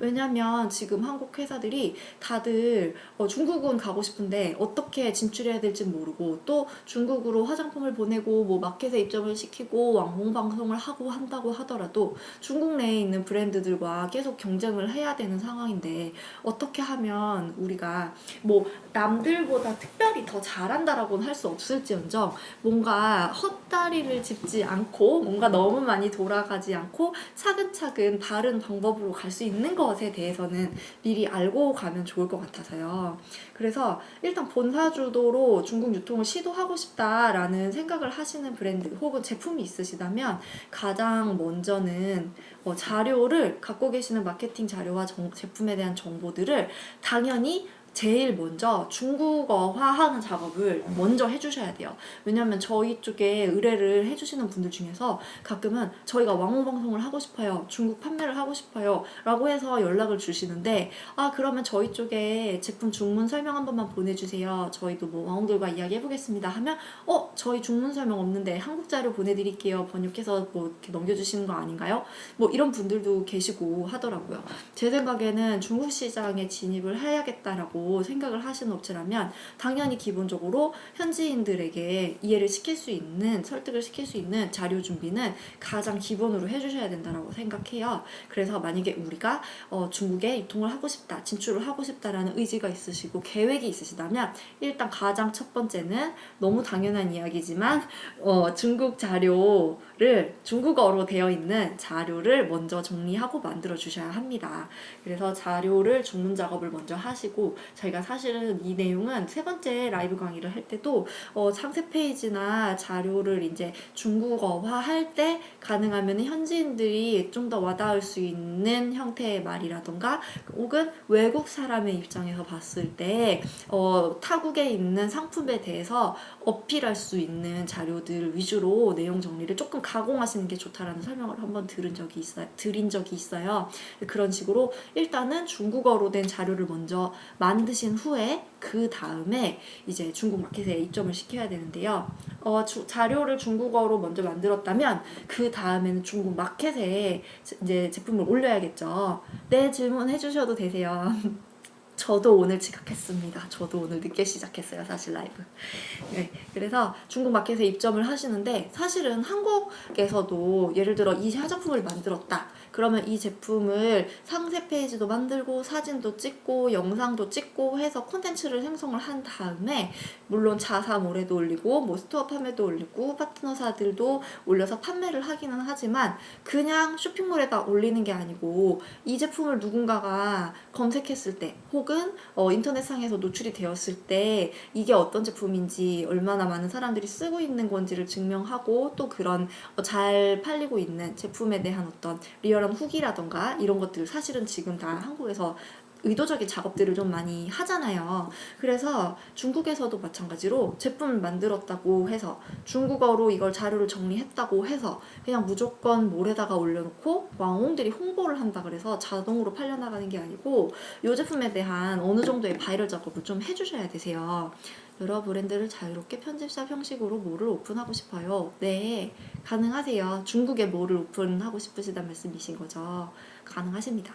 왜냐면 지금 한국 회사들이 다들 어, 중국은 가고 싶은데 어떻게 진출해야 될지 모르고 또 중국으로 화장품을 보내고 뭐 마켓에 입점을 시키고 왕복 방송을 하고 한다고 하더라도 중국 내에 있는 브랜드들과 계속 경쟁을 해야 되는 상황인데 어떻게 하면 우리가 뭐 남들보다 특별히 더 잘한다라고는 할 수 없을지언정 뭔가 헛다리를 짚지 않고 뭔가 너무 많이 돌아가지 않고 차근차근 바른 방법으로 갈 수 있는 것에 대해서는 미리 알고 가면 좋을 것 같아서요. 그래서 일단 본사 주도로 중국 유통을 시도하고 싶다라는 생각을 하시는 브랜드 혹은 제품이 있으시다면 가장 먼저는 어, 자료를 갖고 계시는 마케팅 자료와 정- 제품에 대한 정보들을 당연히 제일 먼저 중국어화하는 작업을 먼저 해주셔야 돼요. 왜냐하면 저희 쪽에 의뢰를 해주시는 분들 중에서 가끔은 저희가 왕호 방송을 하고 싶어요. 중국 판매를 하고 싶어요. 라고 해서 연락을 주시는데 아 그러면 저희 쪽에 제품 중문 설명 한 번만 보내주세요. 저희도 뭐 왕호들과 이야기해보겠습니다. 하면 어 저희 중문 설명 없는데 한국 자료 보내드릴게요. 번역해서 뭐 이렇게 넘겨주시는 거 아닌가요? 뭐 이런 분들도 계시고 하더라고요. 제 생각에는 중국 시장에 진입을 해야겠다라고 생각을 하시는 업체라면 당연히 기본적으로 현지인들에게 이해를 시킬 수 있는 설득을 시킬 수 있는 자료 준비는 가장 기본으로 해주셔야 된다라고 생각해요. 그래서 만약에 우리가 어, 중국에 유통을 하고 싶다, 진출을 하고 싶다라는 의지가 있으시고 계획이 있으시다면 일단 가장 첫 번째는 너무 당연한 이야기지만 어, 중국 자료를 중국어로 되어 있는 자료를 먼저 정리하고 만들어 주셔야 합니다. 그래서 자료를 중문 작업을 먼저 하시고 저희가 사실은 이 내용은 세 번째 라이브 강의를 할 때도 어, 상세 페이지나 자료를 이제 중국어화 할 때 가능하면 현지인들이 좀 더 와닿을 수 있는 형태의 말이라던가 혹은 외국 사람의 입장에서 봤을 때 어, 타국에 있는 상품에 대해서 어필할 수 있는 자료들 위주로 내용 정리를 조금 가공하시는 게 좋다라는 설명을 한번 들은 적이 있어요. 드린 적이 있어요. 그런 식으로 일단은 중국어로 된 자료를 먼저 만드신 후에 그 다음에 이제 중국 마켓에 입점을 시켜야 되는데요. 어, 주- 자료를 중국어로 먼저 만들었다면 그 다음에는 중국 마켓에 이제 제품을 올려야겠죠. 네, 질문해 주셔도 되세요. 저도 오늘 지각했습니다. 저도 오늘 늦게 시작했어요, 사실 라이브. 네, 그래서 중국 마켓에 입점을 하시는데 사실은 한국에서도 예를 들어 이 화장품을 만들었다. 그러면 이 제품을 상세 페이지도 만들고 사진도 찍고 영상도 찍고 해서 콘텐츠를 생성을 한 다음에 물론 자사몰에도 올리고 뭐 스토어 판매도 올리고 파트너사들도 올려서 판매를 하기는 하지만 그냥 쇼핑몰에다 올리는 게 아니고 이 제품을 누군가가 검색했을 때 혹은 어, 인터넷상에서 노출이 되었을 때 이게 어떤 제품인지 얼마나 많은 사람들이 쓰고 있는 건지를 증명하고 또 그런 어, 잘 팔리고 있는 제품에 대한 어떤 리얼한 후기라던가 이런 것들 사실은 지금 다 한국에서 의도적인 작업들을 좀 많이 하잖아요. 그래서 중국에서도 마찬가지로 제품을 만들었다고 해서 중국어로 이걸 자료를 정리했다고 해서 그냥 무조건 몰에다가 올려놓고 왕홍들이 홍보를 한다 그래서 자동으로 팔려나가는 게 아니고 이 제품에 대한 어느 정도의 바이럴 작업을 좀 해주셔야 되세요. 여러 브랜드를 자유롭게 편집샵 형식으로 몰을 오픈하고 싶어요. 네, 가능하세요. 중국에 몰을 오픈하고 싶으시단 말씀이신 거죠. 가능하십니다.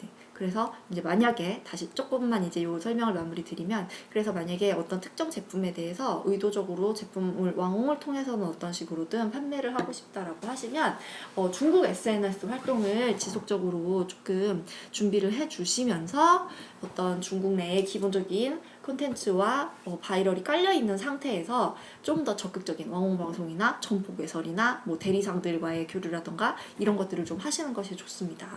네, 그래서 이제 만약에 다시 조금만 이제 요 설명을 마무리 드리면 그래서 만약에 어떤 특정 제품에 대해서 의도적으로 제품을 왕홍을 통해서는 어떤 식으로든 판매를 하고 싶다라고 하시면 어, 중국 SNS 활동을 지속적으로 조금 준비를 해 주시면서 어떤 중국 내의 기본적인 콘텐츠와 어, 바이럴이 깔려 있는 상태에서 좀 더 적극적인 왕홍 방송이나 정보 개설이나 뭐 대리상들과의 교류라던가 이런 것들을 좀 하시는 것이 좋습니다.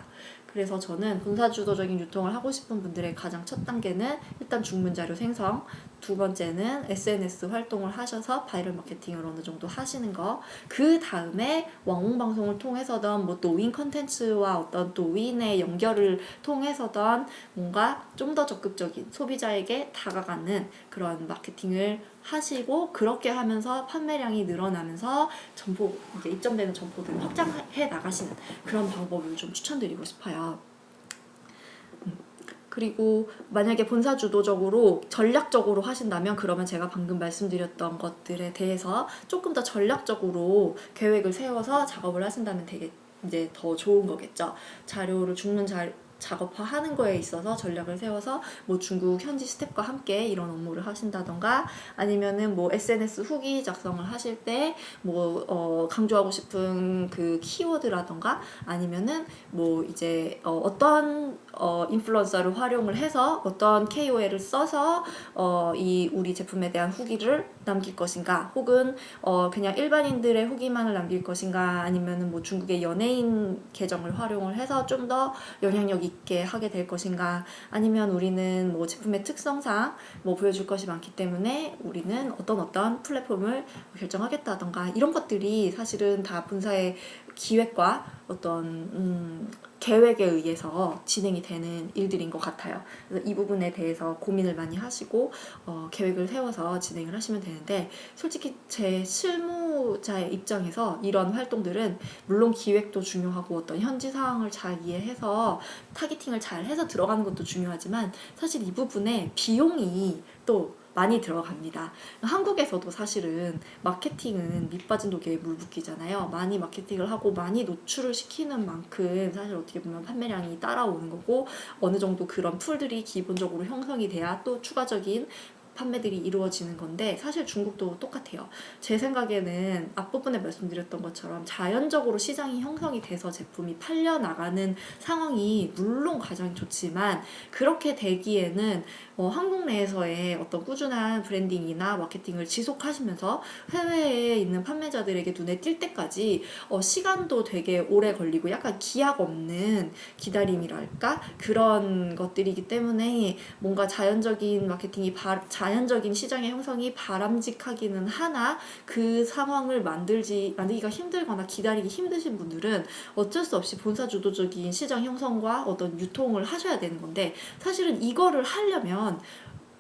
그래서 저는 본사 주도적인 유통을 하고 싶은 분들의 가장 첫 단계는 일단 중문 자료 생성, 두 번째는 SNS 활동을 하셔서 바이럴 마케팅을 어느 정도 하시는 거, 그 다음에 왕홍 방송을 통해서든 뭐 노인 컨텐츠와 어떤 노인의 연결을 통해서든 뭔가 좀 더 적극적인 소비자에게 다가 가는 그런 마케팅을 하시고 그렇게 하면서 판매량이 늘어나면서 점포 이제 입점되는 점포들을 확장해 나가시는 그런 방법을 좀 추천드리고 싶어요. 음, 그리고 만약에 본사 주도적으로 전략적으로 하신다면 그러면 제가 방금 말씀드렸던 것들에 대해서 조금 더 전략적으로 계획을 세워서 작업을 하신다면 되게 이제 더 좋은 거겠죠. 자료를 죽는 자 작업화하는 거에 있어서 전략을 세워서 뭐 중국 현지 스텝과 함께 이런 업무를 하신다던가 아니면은 뭐 SNS 후기 작성을 하실 때뭐 어, 강조하고 싶은 그 키워드라던가 아니면은 뭐 이제 어, 어떤 어, 인플루언서를 활용을 해서 어떤 KOL을 써서 어, 이 우리 제품에 대한 후기를 남길 것인가? 혹은 어, 그냥 일반인들의 후기만을 남길 것인가? 아니면은 뭐 중국의 연예인 계정을 활용을 해서 좀 더 영향력 있게 하게 될 것인가? 아니면 우리는 뭐 제품의 특성상 뭐 보여줄 것이 많기 때문에 우리는 어떤 어떤 플랫폼을 결정하겠다던가? 이런 것들이 사실은 다 본사의 기획과 어떤 음, 계획에 의해서 진행이 되는 일들인 것 같아요. 그래서 이 부분에 대해서 고민을 많이 하시고 어, 계획을 세워서 진행을 하시면 되는데 솔직히 제 실무자의 입장에서 이런 활동들은 물론 기획도 중요하고 어떤 현지 상황을 잘 이해해서 타겟팅을 잘 해서 들어가는 것도 중요하지만 사실 이 부분에 비용이 또 많이 들어갑니다. 한국에서도 사실은 마케팅은 밑빠진 독에 물 붓기잖아요. 많이 마케팅을 하고 많이 노출을 시키는 만큼 사실 어떻게 보면 판매량이 따라오는 거고 어느 정도 그런 풀들이 기본적으로 형성이 돼야 또 추가적인 판매들이 이루어지는 건데 사실 중국도 똑같아요. 제 생각에는 앞부분에 말씀드렸던 것처럼 자연적으로 시장이 형성이 돼서 제품이 팔려 나가는 상황이 물론 가장 좋지만 그렇게 되기에는 어, 한국 내에서의 어떤 꾸준한 브랜딩이나 마케팅을 지속하시면서 해외에 있는 판매자들에게 눈에 띌 때까지 어, 시간도 되게 오래 걸리고 약간 기약 없는 기다림이랄까 그런 것들이기 때문에 뭔가 자연적인 마케팅이 바, 자 연적인 시장의 형성이 바람직하기는 하나 그 상황을 만들지 만들기가 힘들거나 기다리기 힘드신 분들은 어쩔 수 없이 본사 주도적인 시장 형성과 어떤 유통을 하셔야 되는 건데 사실은 이거를 하려면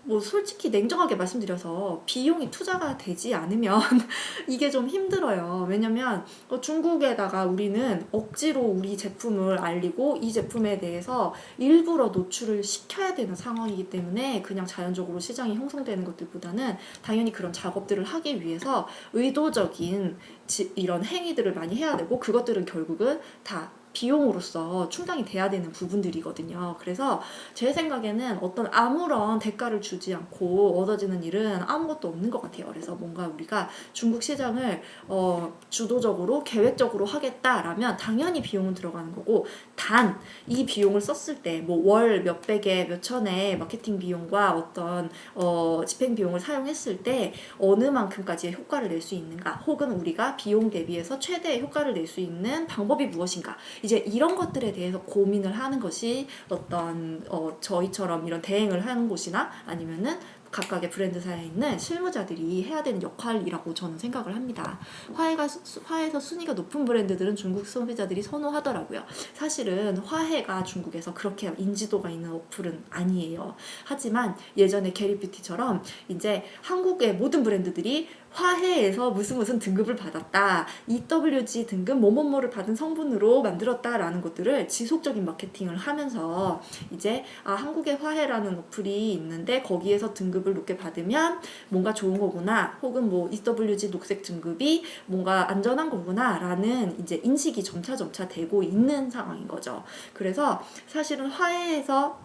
뭐 솔직히 냉정하게 말씀드려서 비용이 투자가 되지 않으면 이게 좀 힘들어요. 왜냐면 어, 중국에다가 우리는 억지로 우리 제품을 알리고 이 제품에 대해서 일부러 노출을 시켜야 되는 상황이기 때문에 그냥 자연적으로 시장이 형성되는 것들보다는 당연히 그런 작업들을 하기 위해서 의도적인 지- 이런 행위들을 많이 해야 되고 그것들은 결국은 다 비용으로서 충당이 돼야 되는 부분들이거든요. 그래서 제 생각에는 어떤 아무런 대가를 주지 않고 얻어지는 일은 아무것도 없는 것 같아요. 그래서 뭔가 우리가 중국 시장을 어, 주도적으로 계획적으로 하겠다라면 당연히 비용은 들어가는 거고 단 이 비용을 썼을 때 뭐 월 몇백에 몇천에 마케팅 비용과 어떤 어, 집행 비용을 사용했을 때 어느 만큼까지의 효과를 낼 수 있는가 혹은 우리가 비용 대비해서 최대의 효과를 낼 수 있는 방법이 무엇인가 이제 이런 것들에 대해서 고민을 하는 것이 어떤 어, 저희처럼 이런 대행을 하는 곳이나 아니면은 각각의 브랜드사에 있는 실무자들이 해야 되는 역할이라고 저는 생각을 합니다. 화해가 수- 화해에서 순위가 높은 브랜드들은 중국 소비자들이 선호하더라고요. 사실은 화해가 중국에서 그렇게 인지도가 있는 어플은 아니에요. 하지만 예전에 게리 뷰티처럼 이제 한국의 모든 브랜드들이 화해에서 무슨 무슨 등급을 받았다. EWG 등급 뭐뭐뭐를 받은 성분으로 만들었다라는 것들을 지속적인 마케팅을 하면서 이제 아 한국의 화해라는 어플이 있는데 거기에서 등급 을 높게 받으면 뭔가 좋은 거구나. 혹은 뭐 EWG 녹색 등급이 뭔가 안전한 거구나 라는 이제 인식이 점차 점차 되고 있는 상황인 거죠. 그래서 사실은 화해에서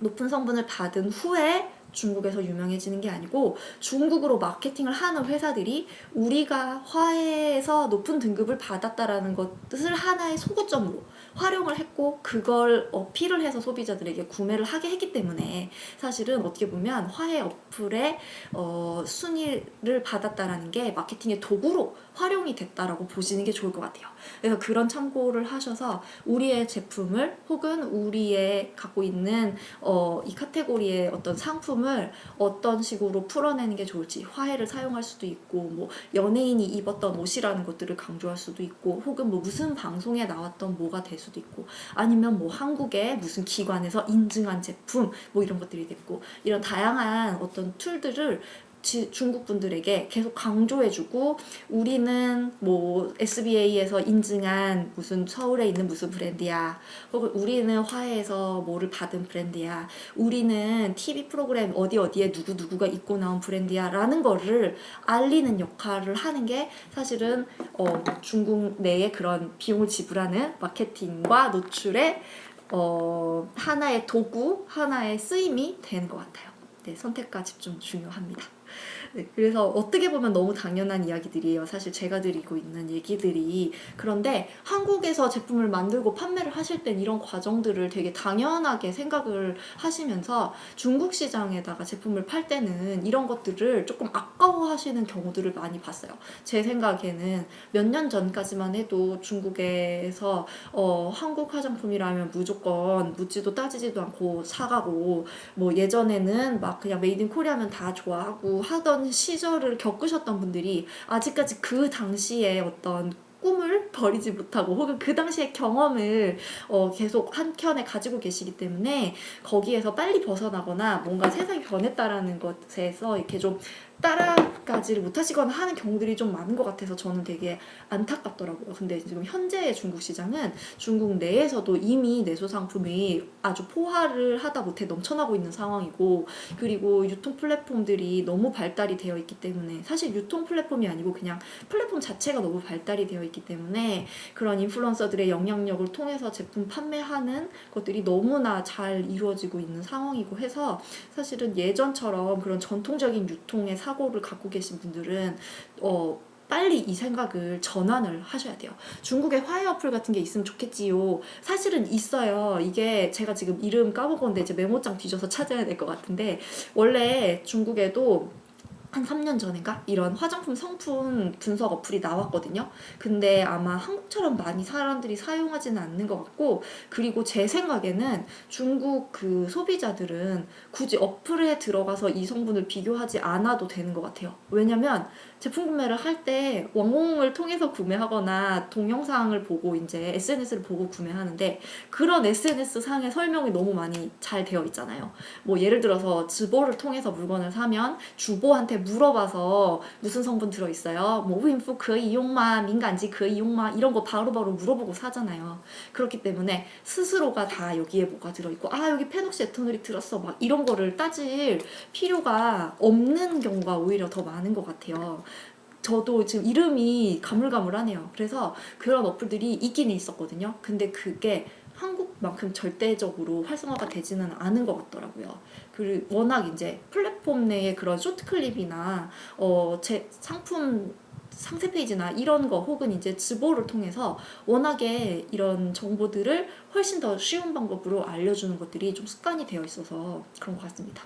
높은 성분을 받은 후에 중국에서 유명해지는 게 아니고 중국으로 마케팅을 하는 회사들이 우리가 화해에서 높은 등급을 받았다라는 것을 하나의 소고점으로 활용을 했고 그걸 어필을 해서 소비자들에게 구매를 하게 했기 때문에 사실은 어떻게 보면 화해 어플의 어, 순위를 받았다라는 게 마케팅의 도구로 활용이 됐다라고 보시는 게 좋을 것 같아요. 그래서 그런 참고를 하셔서 우리의 제품을 혹은 우리의 갖고 있는 어, 이 카테고리의 어떤 상품을 어떤 식으로 풀어내는 게 좋을지 화해를 사용할 수도 있고 뭐 연예인이 입었던 옷이라는 것들을 강조할 수도 있고 혹은 뭐 무슨 방송에 나왔던 뭐가 될 수도 있고 아니면 뭐 한국의 무슨 기관에서 인증한 제품 뭐 이런 것들이 됐고 이런 다양한 어떤 툴들을 지- 중국 분들에게 계속 강조해주고 우리는 뭐 SBA에서 인증한 무슨 서울에 있는 무슨 브랜드야 혹은 우리는 화해에서 뭐를 받은 브랜드야 우리는 TV 프로그램 어디 어디에 누구 누구가 입고 나온 브랜드야 라는 거를 알리는 역할을 하는 게 사실은 어, 중국 내에 그런 비용을 지불하는 마케팅과 노출의 어, 하나의 도구, 하나의 쓰임이 되는 것 같아요. 네, 선택과 집중 중요합니다. 네, 그래서 어떻게 보면 너무 당연한 이야기들이에요. 사실 제가 드리고 있는 얘기들이. 그런데 한국에서 제품을 만들고 판매를 하실 땐 이런 과정들을 되게 당연하게 생각을 하시면서 중국 시장에다가 제품을 팔 때는 이런 것들을 조금 아까워하시는 경우들을 많이 봤어요. 제 생각에는 몇 년 전까지만 해도 중국에서 어, 한국 화장품이라면 무조건 묻지도 따지지도 않고 사가고 뭐 예전에는 막 그냥 메이드 인 코리아면 다 좋아하고 하던 시절을 겪으셨던 분들이 아직까지 그 당시에 어떤 꿈을 버리지 못하고 혹은 그 당시의 경험을 어, 계속 한켠에 가지고 계시기 때문에 거기에서 빨리 벗어나거나 뭔가 세상이 변했다라는 것에서 이렇게 좀 따라가지를 못하시거나 하는 경우들이 좀 많은 것 같아서 저는 되게 안타깝더라고요. 근데 지금 현재의 중국 시장은 중국 내에서도 이미 내수 상품이 아주 포화를 하다 못해 넘쳐나고 있는 상황이고 그리고 유통 플랫폼들이 너무 발달이 되어 있기 때문에 사실 유통 플랫폼이 아니고 그냥 플랫폼 자체가 너무 발달이 되어 있기 때문에 그런 인플루언서들의 영향력을 통해서 제품 판매하는 것들이 너무나 잘 이루어지고 있는 상황이고 해서 사실은 예전처럼 그런 전통적인 유통의 사 고를 갖고 계신 분들은 어 빨리 이 생각을 전환을 하셔야 돼요. 중국에 화해 어플 같은 게 있으면 좋겠지요. 사실은 있어요. 이게 제가 지금 이름 까먹었는데 이제 메모장 뒤져서 찾아야 될 것 같은데 원래 중국에도 한 3년 전인가 이런 화장품 성분 분석 어플이 나왔거든요. 근데 아마 한국처럼 많이 사람들이 사용하지는 않는 것 같고 그리고 제 생각에는 중국 그 소비자들은 굳이 어플에 들어가서 이 성분을 비교하지 않아도 되는 것 같아요. 왜냐면 제품 구매를 할 때网공을 통해서 구매하거나 동영상을 보고 이제 SNS를 보고 구매하는데 그런 SNS 상의 설명이 너무 많이 잘 되어 있잖아요. 뭐 예를 들어서 즈보를 통해서 물건을 사면 주보한테 물어봐서 무슨 성분 들어 있어요. 뭐 우인프 그 이용마, 민간지 그 이용마 이런 거 바로바로 물어보고 사잖아요. 그렇기 때문에 스스로가 다 여기에 뭐가 들어 있고 아 여기 페녹시 에탄올이 들었어 막 이런 거를 따질 필요가 없는 경우가 오히려 더 많은 것 같아요. 저도 지금 이름이 가물가물하네요. 그래서 그런 어플들이 있기는 있었거든요. 근데 그게 한국만큼 절대적으로 활성화가 되지는 않은 것 같더라고요. 그리고 워낙 이제 플랫폼 내에 그런 쇼트 클립이나 어, 제 상품 상세 페이지나 이런 거 혹은 이제 즈보를 통해서 워낙에 이런 정보들을 훨씬 더 쉬운 방법으로 알려주는 것들이 좀 습관이 되어 있어서 그런 것 같습니다.